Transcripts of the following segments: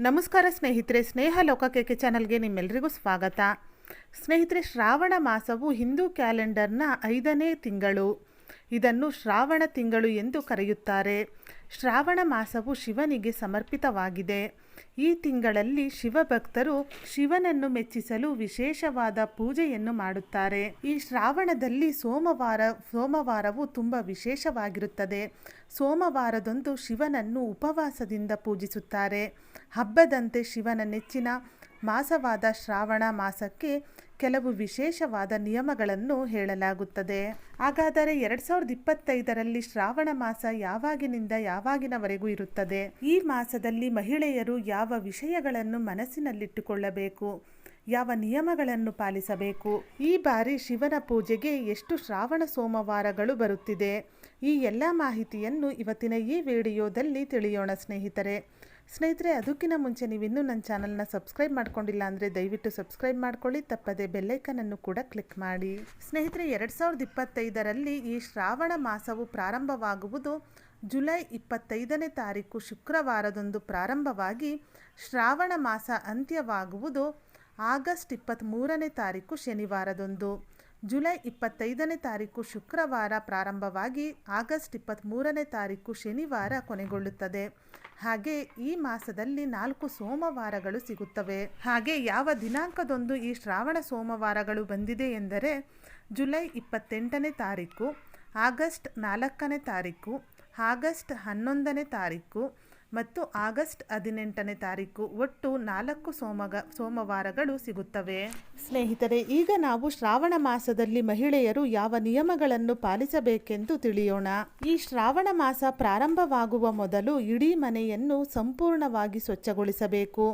ನಮಸ್ಕಾರ ಸ್ನೇಹಿತರೆ ಸ್ನೇಹ ಲೋಕಕ್ಕೆ ಚಾನಲ್ಗೆ ನಿಮ್ಮೆಲ್ಲರಿಗೂ ಸ್ವಾಗತ. ಸ್ನೇಹಿತರೆ ಶ್ರಾವಣ ಮಾಸವು ಹಿಂದೂ ಕ್ಯಾಲೆಂಡರ್ನ ಐದನೇ ತಿಂಗಳು. ಇದನ್ನು ಶ್ರಾವಣ ತಿಂಗಳು ಎಂದು ಕರೆಯುತ್ತಾರೆ. ಶ್ರಾವಣ ಮಾಸವು ಶಿವನಿಗೆ ಸಮರ್ಪಿತವಾಗಿದೆ. ಈ ತಿಂಗಳಲ್ಲಿ ಶಿವಭಕ್ತರು ಶಿವನನ್ನು ಮೆಚ್ಚಿಸಲು ವಿಶೇಷವಾದ ಪೂಜೆಯನ್ನು ಮಾಡುತ್ತಾರೆ. ಈ ಶ್ರಾವಣದಲ್ಲಿ ಸೋಮವಾರ, ಸೋಮವಾರವು ತುಂಬ ವಿಶೇಷವಾಗಿರುತ್ತದೆ. ಸೋಮವಾರದಂದು ಶಿವನನ್ನು ಉಪವಾಸದಿಂದ ಪೂಜಿಸುತ್ತಾರೆ. ಹಬ್ಬದಂತೆ ಶಿವನ ನೆಚ್ಚಿನ ಮಾಸವಾದ ಶ್ರಾವಣ ಮಾಸಕ್ಕೆ ಕೆಲವು ವಿಶೇಷವಾದ ನಿಯಮಗಳನ್ನು ಹೇಳಲಾಗುತ್ತದೆ. ಹಾಗಾದರೆ ಎರಡ್ ಸಾವಿರದ ಇಪ್ಪತ್ತೈದರಲ್ಲಿ ಶ್ರಾವಣ ಮಾಸ ಯಾವಾಗಿನಿಂದ ಯಾವಾಗಿನವರೆಗೂ ಇರುತ್ತದೆ? ಈ ಮಾಸದಲ್ಲಿ ಮಹಿಳೆಯರು ಯಾವ ವಿಷಯಗಳನ್ನು ಮನಸ್ಸಿನಲ್ಲಿಟ್ಟುಕೊಳ್ಳಬೇಕು? ಯಾವ ನಿಯಮಗಳನ್ನು ಪಾಲಿಸಬೇಕು? ಈ ಬಾರಿ ಶಿವನ ಪೂಜೆಗೆ ಎಷ್ಟು ಶ್ರಾವಣ ಸೋಮವಾರಗಳು ಬರುತ್ತಿದೆ? ಈ ಎಲ್ಲ ಮಾಹಿತಿಯನ್ನು ಇವತ್ತಿನ ಈ ವಿಡಿಯೋದಲ್ಲಿ ತಿಳಿಯೋಣ ಸ್ನೇಹಿತರೆ. ಸ್ನೇಹಿತರೆ, ಅದಕ್ಕಿಂತ ಮುಂಚೆ ನೀವಿನ್ನೂ ನನ್ನ ಚಾನಲ್ನ ಸಬ್ಸ್ಕ್ರೈಬ್ ಮಾಡ್ಕೊಂಡಿಲ್ಲ ಅಂದರೆ ದಯವಿಟ್ಟು ಸಬ್ಸ್ಕ್ರೈಬ್ ಮಾಡ್ಕೊಳ್ಳಿ, ತಪ್ಪದೆ ಬೆಲ್ಲೈಕನನ್ನು ಕೂಡ ಕ್ಲಿಕ್ ಮಾಡಿ. ಸ್ನೇಹಿತರೆ, ಎರಡು ಸಾವಿರದ ಇಪ್ಪತ್ತೈದರಲ್ಲಿ ಈ ಶ್ರಾವಣ ಮಾಸವು ಪ್ರಾರಂಭವಾಗುವುದು ಜುಲೈ ಇಪ್ಪತ್ತೈದನೇ ತಾರೀಕು. ಶುಕ್ರವಾರದಂದು ಪ್ರಾರಂಭವಾಗಿ ಶ್ರಾವಣ ಮಾಸ ಅಂತ್ಯವಾಗುವುದು ಆಗಸ್ಟ್ ಇಪ್ಪತ್ತ್ಮೂರನೇ ತಾರೀಕು ಶನಿವಾರದಂದು. ಜುಲೈ ಇಪ್ಪತ್ತೈದನೇ ತಾರೀಕು ಶುಕ್ರವಾರ ಪ್ರಾರಂಭವಾಗಿ ಆಗಸ್ಟ್ ಇಪ್ಪತ್ತ್ಮೂರನೇ ತಾರೀಕು ಶನಿವಾರ ಕೊನೆಗೊಳ್ಳುತ್ತದೆ. ಹಾಗೆ ಈ ಮಾಸದಲ್ಲಿ ನಾಲ್ಕು ಸೋಮವಾರಗಳು ಸಿಗುತ್ತವೆ. ಹಾಗೆ ಯಾವ ದಿನಾಂಕದೊಂದು ಈ ಶ್ರಾವಣ ಸೋಮವಾರಗಳು ಬಂದಿದೆ ಎಂದರೆ ಜುಲೈ ಇಪ್ಪತ್ತೆಂಟನೇ ತಾರೀಕು, ಆಗಸ್ಟ್ ನಾಲ್ಕನೇ ತಾರೀಕು, ಆಗಸ್ಟ್ ಹನ್ನೊಂದನೇ ತಾರೀಕು ಮತ್ತು ಆಗಸ್ಟ್ ಹದಿನೆಂಟನೇ ತಾರೀಕು ಒಟ್ಟು ನಾಲ್ಕು ಸೋಮಗ, ಸೋಮವಾರಗಳು ಸಿಗುತ್ತವೆ. ಸ್ನೇಹಿತರೆ, ಈಗ ನಾವು ಶ್ರಾವಣ ಮಾಸದಲ್ಲಿ ಮಹಿಳೆಯರು ಯಾವ ನಿಯಮಗಳನ್ನು ಪಾಲಿಸಬೇಕೆಂದು ತಿಳಿಯೋಣ. ಈ ಶ್ರಾವಣ ಮಾಸ ಪ್ರಾರಂಭವಾಗುವ ಮೊದಲು ಇಡೀ ಮನೆಯನ್ನು ಸಂಪೂರ್ಣವಾಗಿ ಸ್ವಚ್ಛಗೊಳಿಸಬೇಕು.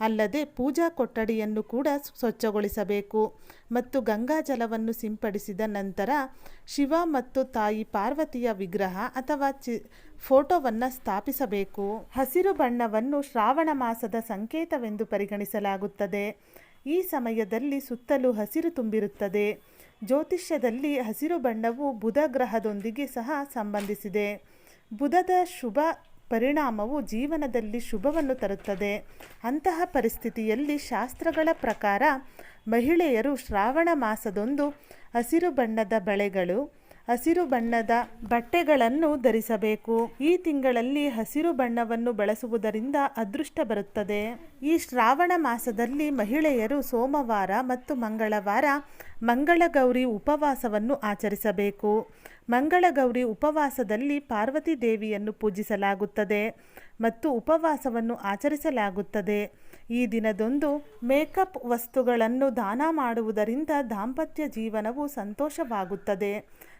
ಅಲ್ಲದೆ ಪೂಜಾ ಕೊಠಡಿಯನ್ನು ಕೂಡ ಸ್ವಚ್ಛಗೊಳಿಸಬೇಕು. ಮತ್ತು ಗಂಗಾ ಜಲವನ್ನು ಸಿಂಪಡಿಸಿದ ನಂತರ ಶಿವ ಮತ್ತು ತಾಯಿ ಪಾರ್ವತಿಯ ವಿಗ್ರಹ ಅಥವಾ ಚಿ ಫೋಟೋವನ್ನು ಸ್ಥಾಪಿಸಬೇಕು. ಹಸಿರು ಬಣ್ಣವನ್ನು ಶ್ರಾವಣ ಮಾಸದ ಸಂಕೇತವೆಂದು ಪರಿಗಣಿಸಲಾಗುತ್ತದೆ. ಈ ಸಮಯದಲ್ಲಿ ಸುತ್ತಲೂ ಹಸಿರು ತುಂಬಿರುತ್ತದೆ. ಜ್ಯೋತಿಷ್ಯದಲ್ಲಿ ಹಸಿರು ಬಣ್ಣವು ಬುಧ ಗ್ರಹದೊಂದಿಗೆ ಸಹ ಸಂಬಂಧಿಸಿದೆ. ಬುಧದ ಶುಭ ಪರಿಣಾಮವು ಜೀವನದಲ್ಲಿ ಶುಭವನ್ನು ತರುತ್ತದೆ. ಅಂತಹ ಪರಿಸ್ಥಿತಿಯಲ್ಲಿ ಶಾಸ್ತ್ರಗಳ ಪ್ರಕಾರ ಮಹಿಳೆಯರು ಶ್ರಾವಣ ಮಾಸದೊಂದು ಹಸಿರು ಬಣ್ಣದ ಬಳೆಗಳು ಹಸಿರು ಬಣ್ಣದ ಬಟ್ಟೆಗಳನ್ನು ಧರಿಸಬೇಕು. ಈ ತಿಂಗಳಲ್ಲಿ ಹಸಿರು ಬಣ್ಣವನ್ನು ಬಳಸುವುದರಿಂದ ಅದೃಷ್ಟ ಬರುತ್ತದೆ. ಈ ಶ್ರಾವಣ ಮಾಸದಲ್ಲಿ ಮಹಿಳೆಯರು ಸೋಮವಾರ ಮತ್ತು ಮಂಗಳವಾರ ಮಂಗಳಗೌರಿ ಉಪವಾಸವನ್ನು ಆಚರಿಸಬೇಕು. ಮಂಗಳಗೌರಿ ಉಪವಾಸದಲ್ಲಿ ಪಾರ್ವತಿ ದೇವಿಯನ್ನು ಪೂಜಿಸಲಾಗುತ್ತದೆ ಮತ್ತು ಉಪವಾಸವನ್ನು ಆಚರಿಸಲಾಗುತ್ತದೆ. ಈ ದಿನದೊಂದು ಮೇಕಪ್ ವಸ್ತುಗಳನ್ನು ದಾನ ಮಾಡುವುದರಿಂದ ದಾಂಪತ್ಯ ಜೀವನವು ಸಂತೋಷವಾಗುತ್ತದೆ.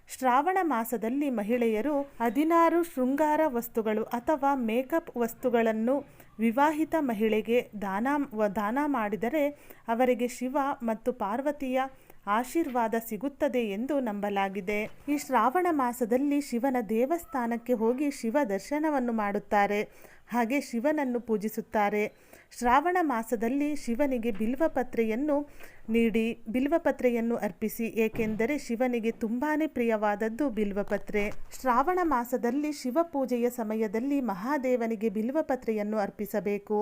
ಶ್ರಾವಣ ಮಾಸದಲ್ಲಿ ಮಹಿಳೆಯರು ಹದಿನಾರು ಶೃಂಗಾರ ವಸ್ತುಗಳು ಅಥವಾ ಮೇಕಪ್ ವಸ್ತುಗಳನ್ನು ವಿವಾಹಿತ ಮಹಿಳೆಗೆ ದಾನ ದಾನ ಮಾಡಿದರೆ ಅವರಿಗೆ ಶಿವ ಮತ್ತು ಪಾರ್ವತಿಯ ಆಶೀರ್ವಾದ ಸಿಗುತ್ತದೆ ಎಂದು ನಂಬಲಾಗಿದೆ. ಈ ಶ್ರಾವಣ ಮಾಸದಲ್ಲಿ ಶಿವನ ದೇವಸ್ಥಾನಕ್ಕೆ ಹೋಗಿ ಶಿವ ದರ್ಶನವನ್ನು ಮಾಡುತ್ತಾರೆ. ಹಾಗೆ ಶಿವನನ್ನು ಪೂಜಿಸುತ್ತಾರೆ. ಶ್ರಾವಣ ಮಾಸದಲ್ಲಿ ಶಿವನಿಗೆ ಬಿಲ್ವಪತ್ರೆಯನ್ನು ನೀಡಿ ಬಿಲ್ವಪತ್ರೆಯನ್ನು ಅರ್ಪಿಸಿ, ಏಕೆಂದರೆ ಶಿವನಿಗೆ ತುಂಬಾ ಪ್ರಿಯವಾದದ್ದು ಬಿಲ್ವಪತ್ರೆ ಶ್ರಾವಣ ಮಾಸದಲ್ಲಿ ಶಿವ ಪೂಜೆಯ ಸಮಯದಲ್ಲಿ ಮಹಾದೇವನಿಗೆ ಬಿಲ್ವಪತ್ರೆಯನ್ನು ಅರ್ಪಿಸಬೇಕು.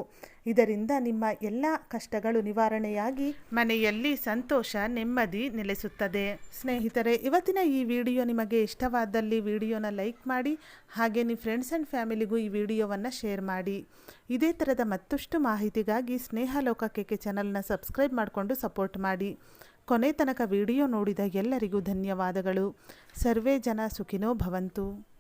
ಇದರಿಂದ ನಿಮ್ಮ ಎಲ್ಲ ಕಷ್ಟಗಳು ನಿವಾರಣೆಯಾಗಿ ಮನೆಯಲ್ಲಿ ಸಂತೋಷ, ನೆಮ್ಮದಿ ನೆಲೆಸುತ್ತದೆ. ಸ್ನೇಹಿತರೆ, ಇವತ್ತಿನ ಈ ವಿಡಿಯೋ ನಿಮಗೆ ಇಷ್ಟವಾದಲ್ಲಿ ವಿಡಿಯೋನ ಲೈಕ್ ಮಾಡಿ, ಹಾಗೆ ನಿಮ್ಮ ಫ್ರೆಂಡ್ಸ್ ಆ್ಯಂಡ್ ಫ್ಯಾಮಿಲಿಗೂ ಈ ವಿಡಿಯೋವನ್ನು ಶೇರ್ ಮಾಡಿ. ಇದೇ ಥರದ ಮತ್ತಷ್ಟು ಮಾಹಿತಿಗಾಗಿ ಸ್ನೇಹ ಲೋಕಕ್ಕೆ ಚಾನಲ್ನ ಸಬ್ಸ್ಕ್ರೈಬ್ ಮಾಡಿಕೊಂಡು ಸಪೋರ್ಟ್ ಮಾಡಿ. ಕೊನೆ ತನಕ ವಿಡಿಯೋ ನೋಡಿದ ಎಲ್ಲರಿಗೂ ಧನ್ಯವಾದಗಳು. ಸರ್ವೇ ಜನ ಸುಖಿನೋ ಭವಂತು.